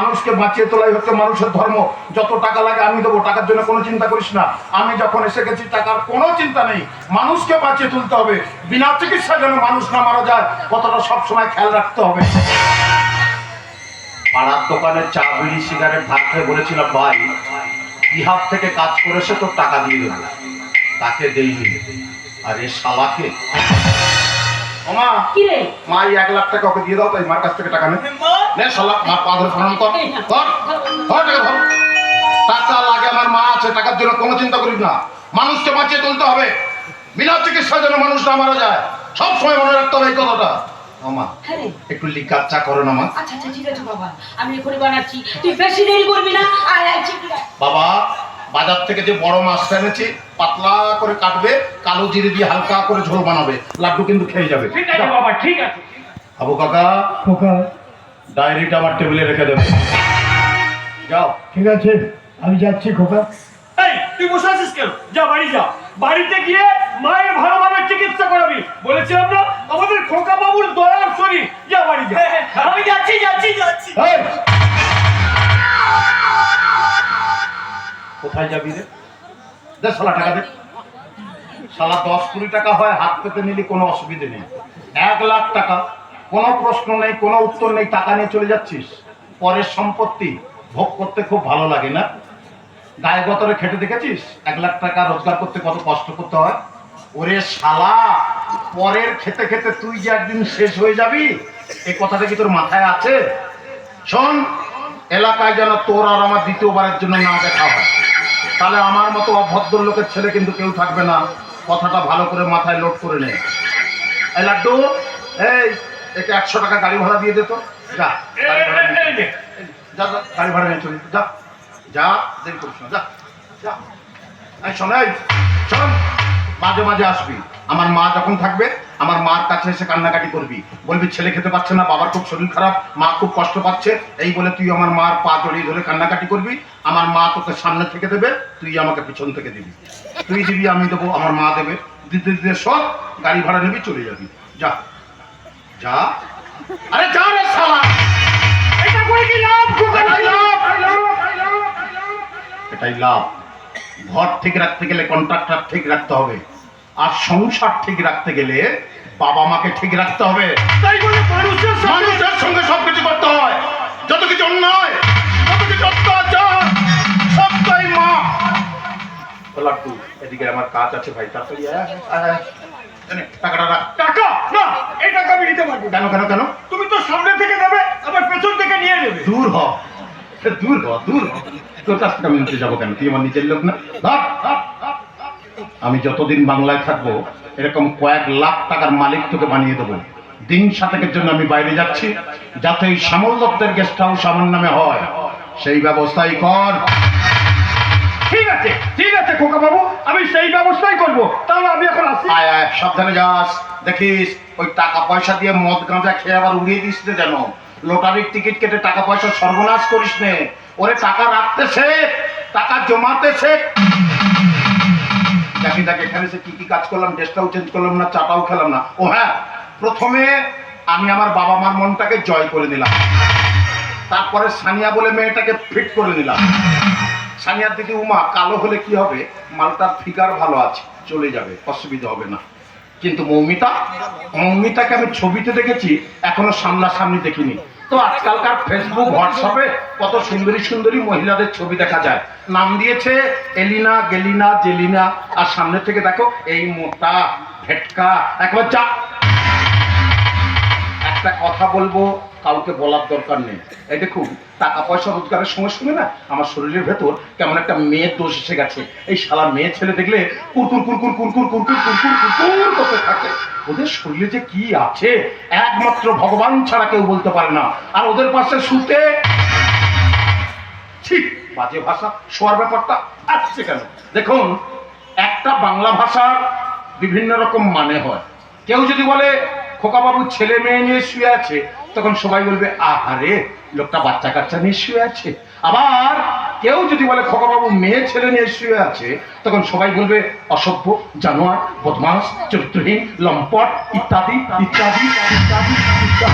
মানুষকে বাঁচিয়ে তোলাই হচ্ছে মানুষের ধর্ম। যত টাকা লাগে আমি দেবো টাকার জন্য কোনো চিন্তা করিস না। আমি যখন এসে গেছি টাকার কোনো চিন্তা নেই। মানুষকে বাঁচিয়ে তুলতে হবে। বিনা চিকিৎসা যেন মানুষ না মারা যায় কতটা সবসময় খেয়াল রাখতে হবে। পাড়ার দোকানে চা বিড়ি সিগারেট ভাত খেয়ে বলেছিলাম ভাই ইহার থেকে কাজ করেছে তোর টাকা দিয়ে দেবো। তাকে দেইনি। আর এ শালাকে? ওমা কি রে? মা এই এক লাখ টাকা ওকে দিয়ে দাও তাই মার কাছ থেকে টাকা নে। নে শালা মার পা ধরে কর। কর টাকা ধর। টাকা লাগে আমার মা আছে টাকার জন্য কোনো চিন্তা করিস না। মানুষকে বাঁচিয়ে তুলতে হবে। বিনা চিকিৎসা যেন মানুষ না মারা যায়। সব সময় মনে রাখতে হবে এই কথাটা। আমা হ্যাঁ একটু লিকার চা করো না মা। আচ্ছা আচ্ছা ঠিক আছে বাবা। আমি এখনই বানাচ্ছি। তুই বেশি দেরি করবি না। আয় আয় বাবা বাজার থেকে যে বড় মাছটা এনেছি পাতলা করে কাটবে কালো জিরে দিয়ে হালকা করে ঝোল বানাবে। লাড্ডু কিন্তু খেয়ে যাবে। ঠিক আছে বাবা ঠিক আছে। আবু কাকা। খোকা ডায়েরিটা আমার টেবিলে রেখে দেবে। যাও। ঠিক আছে আমি যাচ্ছি খোকা। এই তুই বসে আছিস কেন? যা বাড়ি যা। বাড়িতে গিয়ে মায়ের ভালোভাবে চিকিৎসা করাবি। বলেছিলাম না আমাদের খোকা বাবুর দয়ার শরীর। যা বাড়ি যা। আমি যাচ্ছি যাচ্ছি যাচ্ছি। কোথায় যাবি রে? দে শালা টাকা দে। শালা দশ কুড়ি টাকা হয় হাত পেতে নিলি কোনো অসুবিধে নেই। এক লাখ টাকা। কোনো প্রশ্ন নেই, কোনো উত্তর নেই, টাকা নিয়ে চলে যাচ্ছিস। পরের সম্পত্তি ভোগ করতে খুব ভালো লাগে না। গায়ে গতরে খেটে দেখেছিস? এক লাখ টাকা রোজগার করতে কত কষ্ট করতে হয়? ওরে শালা, পরের খেতে খেতে তুই যে একদিন শেষ হয়ে যাবি এই কথাটা কি তোর মাথায় আছে? শোন, এলাকায় যেন তোর আর আমার দ্বিতীয়বারের জন্য না দেখা হয়। তাহলে আমার মতো অভদ্র লোকের ছেলে কিন্তু কেউ থাকবে না। কথাটা ভালো করে মাথায় লোড করে নে। এই লাড্ডু, এই একে একশো টাকা গাড়ি ভাড়া দিয়ে দে তো। যা গাড়ি ভাড়া নিয়ে চলে। যা। গাড়ি ভাড়া নিয়ে চলে। যা যা দেরি করিস না যা যা। এই শোন শোন মাঝে মাঝে আসবি। আমার মা যখন থাকবে আমার মার কাছে এসে কান্নাকাটি করবি। বলবি ছেলে খেতে পাচ্ছে না বাবার খুব শরীর খারাপ মা খুব কষ্ট পাচ্ছে। এই বলে তুই আমার মার পা জড়িয়ে ধরে কান্নাকাটি করবি। আমার মা তোকে সামনে থেকে দেবে তুই আমাকে পিছন থেকে দিবি। তুই দিবি আমি দেবো আমার মা দেবে। দিতে দিতে সব গাড়ি ভাড়া নিবি চলে যাবি। যা। যা। আরে যা রে শালা। এটা করে কি লাভ? এটাই লাভ। এটাই লাভ ঘর ঠিক রাখতে গেলে কন্ট্রাক্টর ঠিক রাখতে হবে। আর সংসার ঠিক রাখতে গেলে বাবা মাকে ঠিক রাখতে হবে। তাই বলে মানুষের মানুষের সঙ্গে সবকিছু করতে হয়। যত কিছু অন্যায় যত কিছু অত্যাচার সবটাই মা। ও লাট্টু এদিকে আমার কাজ আছে ভাই তাড়াতাড়ি আয়, আয়, আয়। এনে, টাকাটা রাখ। টাকা? না এই টাকা আমি নিতে পারব কেন কেন কেন? তুমি তো সামনে থেকে নেবে আবার পেছন থেকে নিয়ে নেবে। দূর হ। দূর হ দূর হ। তোর কাছ থেকে আমি নিতে যাব কেন? তুই আমার নিজের লোক না? ধর, ধর, ধর, ধর। আমি যতদিন বাংলায় থাকব এরকম কয়েক লাখ টাকার মালিক তোকে বানিয়ে দেবো। দিন সাতেকের জন্য আমি বাইরে যাচ্ছি যাতে এই শ্যামল দত্তের গেস্ট হাউস আমার নামে হয়। সেই ব্যবস্থাই কর। আছে। ঠিক আছে খোকা বাবু আমি সেই ব্যবস্থাই করব। তাহলে আমি এখন আসি। আয় আয়, সাবধানে যাস। দেখিস, ওই টাকা পয়সা দিয়ে মদ গাঁজা খেয়ে আবার উড়িয়ে দিস নে যেন। লটারির টিকিট কেটে টাকা পয়সা সর্বনাশ করিস নে। ওরে টাকা রাখতে শেখ, টাকা জমাতে শেখ। দেখি, দেখ, এখানে সে কি কি কাজ করলাম, ড্রেসটাও চেঞ্জ করলাম না, চাটাও খেলাম না। ও হ্যাঁ প্রথমে আমি আমার বাবা মার মনটাকে জয় করে নিলাম। তারপরে সানিয়া বলে মেয়েটাকে ফিট করে নিলাম। সানিয়ার দিদি উমা, কালো হলে কি হবে? মালটার ফিগার ভালো আছে, চলে যাবে, অসুবিধা হবে না। কিন্তু মৌমিতা, মৌমিতাকে আমি ছবিতে দেখেছি, এখনও সামনাসামনি দেখিনি। তো আজকালকার ফেসবুক হোয়াটসঅ্যাপে কত সুন্দরী সুন্দরী মহিলাদের ছবি দেখা যায়। নাম দিয়েছে এলিনা, গেলিনা, জেলিনা, আর সামনে থেকে দেখো, এই মোটা, ভেটকা, একবার যা একটা কথা বলব কাউকে বলার দরকার নেই এই দেখুন টাকা পয়সা রোজগারের সময় সঙ্গে না আমার শরীরের ভেতর কেমন একটা মেয়ের দোষ এসে গেছে এই শালা মেয়ে ছেলে দেখলে কুরকুর কুরকুর কুরকুর কুরকুর কুরকুর কুরকুর করতে থাকে ওদের শরীরে যে কি আছে একমাত্র ভগবান ছাড়া কেউ বলতে পারে না আর ওদের পাশে শুতে ঠিক বাজে ভাষা শোয়ার ব্যাপারটা আসছে কেন দেখুন একটা বাংলা ভাষার বিভিন্ন রকম মানে হয় কেউ যদি বলে খোকাবাবু ছেলে মেয়ে নিয়ে শুয়ে আছে, তখন সবাই বলবে, আহারে, লোকটা বাচ্চা কাচ্চা নিয়ে শুয়ে আছে। আবার কেউ যদি বলে, খোকাবাবু মেয়ে ছেলে নিয়ে শুয়ে আছে, তখন সবাই বলবে, অসভ্য, জানোয়ার, বদমাস, চরিত্রহীন, লম্পট ইত্যাদি ইত্যাদি ইত্যাদি ইত্যাদি